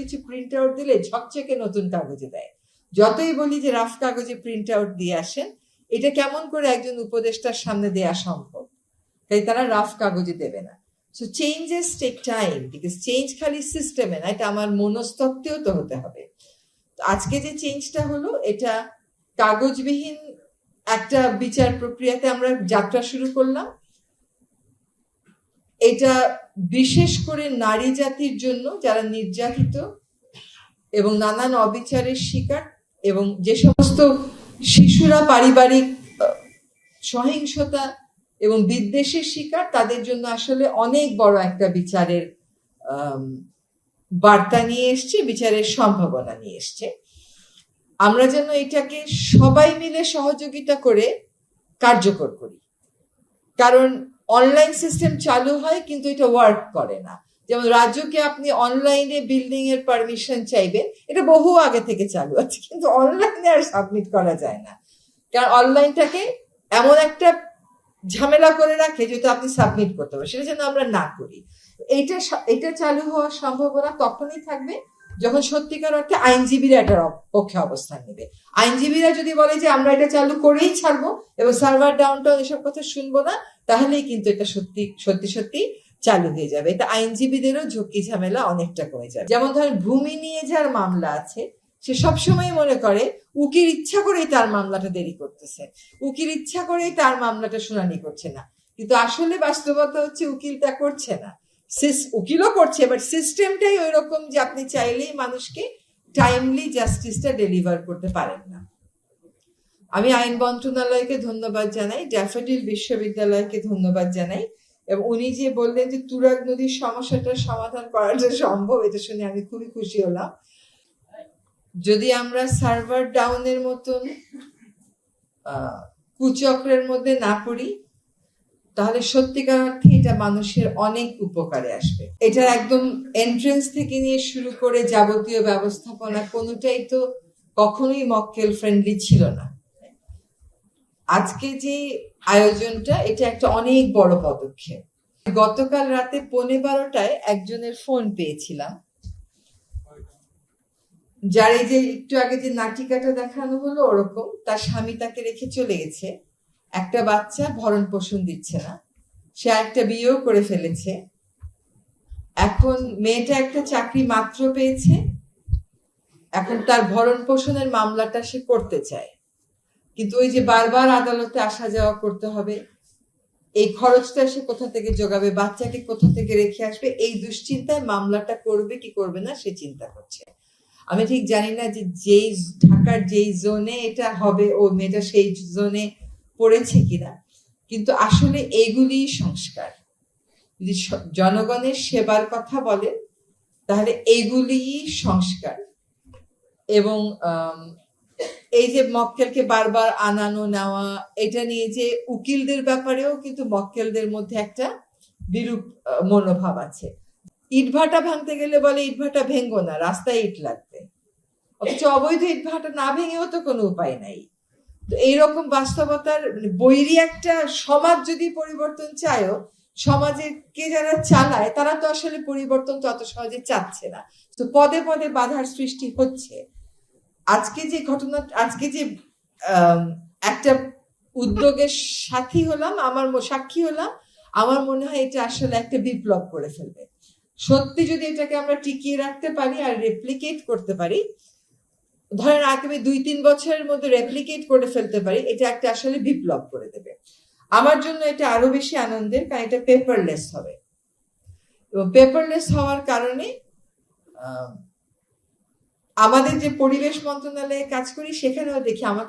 কিছু print out দিলে ঝকঝকে নতুন কাগজে দেয়। যতই বলি যে রাফ কাগজে প্রিন্ট আউট দিয়ে আসেন, এটা কেমন করে একজন উপদেষ্টার সামনে দেয়া সম্ভব? তাই তারা রাফ কাগজে দেবে না। So changes take time because change খালি সিস্টেমে না, এটা আমার মনস্তত্ত্বেও তো হতে হবে। আজকে যে চেঞ্জটা হলো, এটা কাগজবিহীন একটা বিচার প্রক্রিয়াতে আমরা যাত্রা শুরু করলাম। এটা বিশেষ করে নারী জাতির জন্য যারা নির্যাতিত এবং নানান অবিচারের শিকার এবং যে সমস্ত শিশুরা পারিবারিক সহিংসতা এবং বিদ্বেষের শিকার, তাদের জন্য আসলে অনেক বড় একটা বিচারের বার্তা নিয়ে এসছে, বিচারের সম্ভাবনা নিয়ে এসছে। আমরা যেন এটাকে সবাই মিলে সহযোগিতা করে কার্যকর করি। কারণ অনলাইন সিস্টেম চালু হয়, কিন্তু এটা ওয়ার্ক করে না। যেমন রাজ্যকে আপনি অনলাইনে বিল্ডিং এর পারমিশন চাইবেন, এটা বহু আগে থেকে চালু আছে, কিন্তু অনলাইনে আর সাবমিট করা যায় না। কারণ অনলাইনটাকে এমন একটা ঝামেলা করে রাখে যেটা আপনি সাবমিট করতে পারেন, সেটা যেন আমরা না করি। এইটা এটা চালু হওয়ার সম্ভাবনা তখনই থাকবে যখন সত্যিকার অর্থে আইনজীবীরা এটার পক্ষে অবস্থান নেবে। আইনজীবীরা যদি বলে যে আমরা এটা চালু করেই ছাড়বো এবং সার্ভার ডাউন টাউন এসব কথা শুনব না, তাহলেই কিন্তু এটা সত্যি সত্যি সত্যি চালু হয়ে যাবে। এটা আইনজীবীদেরও ঝুঁকি ঝামেলা অনেকটা কমে যাবে। যেমন ধরেন ভূমি নিয়ে যার মামলা আছে, সে সবসময় মনে করে, উকিল ইচ্ছা করেই তার মামলাটা দেরি করতেছে। উকিল ইচ্ছা করেই তার মামলাটা শুনানি করছে না। কিন্তু আসলে বাস্তবতা হচ্ছে উকিল তা করছে না। উকিলও করছে বাট সিস্টেমটাই ওই রকম যে আপনি চাইলেই মানুষকে টাইমলি জাস্টিসটা ডেলিভার করতে পারেন না। আমি আইন মন্ত্রণালয়কে ধন্যবাদ জানাই ড্যাফোডিল বিশ্ববিদ্যালয়কে ধন্যবাদ জানাই, এবং উনি যে বললেন যে তুরাগ নদীর সমস্যাটার সমাধান করাটা সম্ভব, এটা শুনে আমি খুবই খুশি হলাম। যদি আমরা সার্ভার ডাউনের মতন কুচক্রের মধ্যে না পড়ি তাহলে সত্যিকার অর্থে এটা মানুষের অনেক উপকারে আসবে। এটা একদম এন্ট্রেন্স থেকে নিয়ে শুরু করে যাবতীয় ব্যবস্থাপনা কোনোটাই তো কখনোই মক্কেল ফ্রেন্ডলি ছিল না। আজকে যে আয়োজনটা, এটা একটা অনেক বড় পদক্ষেপ। গতকাল রাতে পৌনে বারোটায় একজনের ফোন পেয়েছিলাম। যার এই যে একটু আগে যে নাটিকাটা দেখানো হলো ওরকম, তার স্বামী তাকে রেখে চলে গেছে। একটা বাচ্চা ভরণ পোষণ দিচ্ছে না, সে একটা বিয়েও করে ফেলেছে। এখন মেয়েটা একটা চাকরি মাত্র পেয়েছে, এখন তার ভরণ পোষণের মামলাটা সে করতে চায়। কিন্তু ওই যে বারবার আদালতে আসা যাওয়া করতে হবে, এই খরচটা সে কোথা থেকে যোগাবে বাচ্চাকে কোথা থেকে রেখে আসবে, এই দুশ্চিন্তায় মামলাটা করবে কি করবে না সে চিন্তা করছে। আমি ঠিক জানি না যে যেই ঢাকার যেই জোনে এটা হবে, ও মেয়েটা সেই জোনে পড়েছে কিনা। কিন্তু আসলে এইগুলি সংস্কার। যদি জনগণের সেবার কথা বলেন তাহলে এইগুলি সংস্কার। এবং এই যে মক্কেলকে বারবার আনানো নেওয়া, এটা নিয়ে যে উকিলদের ব্যাপারেও কিন্তু মক্কেলদের মধ্যে একটা বিরূপ মনোভাব আছে। ইটভাটা ভাঙতে গেলে বলে ইটভাটা ভেঙ্গো না, রাস্তায় ইট লাগবে। অথচ অবৈধ ইটভাটা না ভেঙেও তো কোনো উপায় নাই। তো এইরকম বাস্তবতার মানে বৈরী একটা সমাজ যদি পরিবর্তন চায়ও, সমাজে কে যারা চালায়, তারা তো আসলে পরিবর্তন তত সহজে চাচ্ছে না। তো পদে পদে বাধার সৃষ্টি হচ্ছে। আজকে যে ঘটনা, আজকে যে একটা উদ্যোগের সাথী হলাম, আমার সাক্ষী হলাম, আমার মনে হয় এটা আসলে একটা বিপ্লব করে ফেলবে। সত্যি যদি এটাকে আমরা টিকিয়ে রাখতে পারি আর রেপ্লিকেট করতে পারি ধরেন আগামী দুই, তিন বছরের মধ্যে রেপ্লিকেট করে ফেলতে পারি, এটা একটা আসলে বিপ্লব করে দেবে। আমার জন্য এটা আরও বেশি আনন্দের, কারণ এটা পেপারলেস হবে। এবং পেপারলেস হওয়ার কারণে আমাদের যে পরিবেশ মন্ত্রণালয়ে কাজ করি, সেখানেও দেখি আমাকে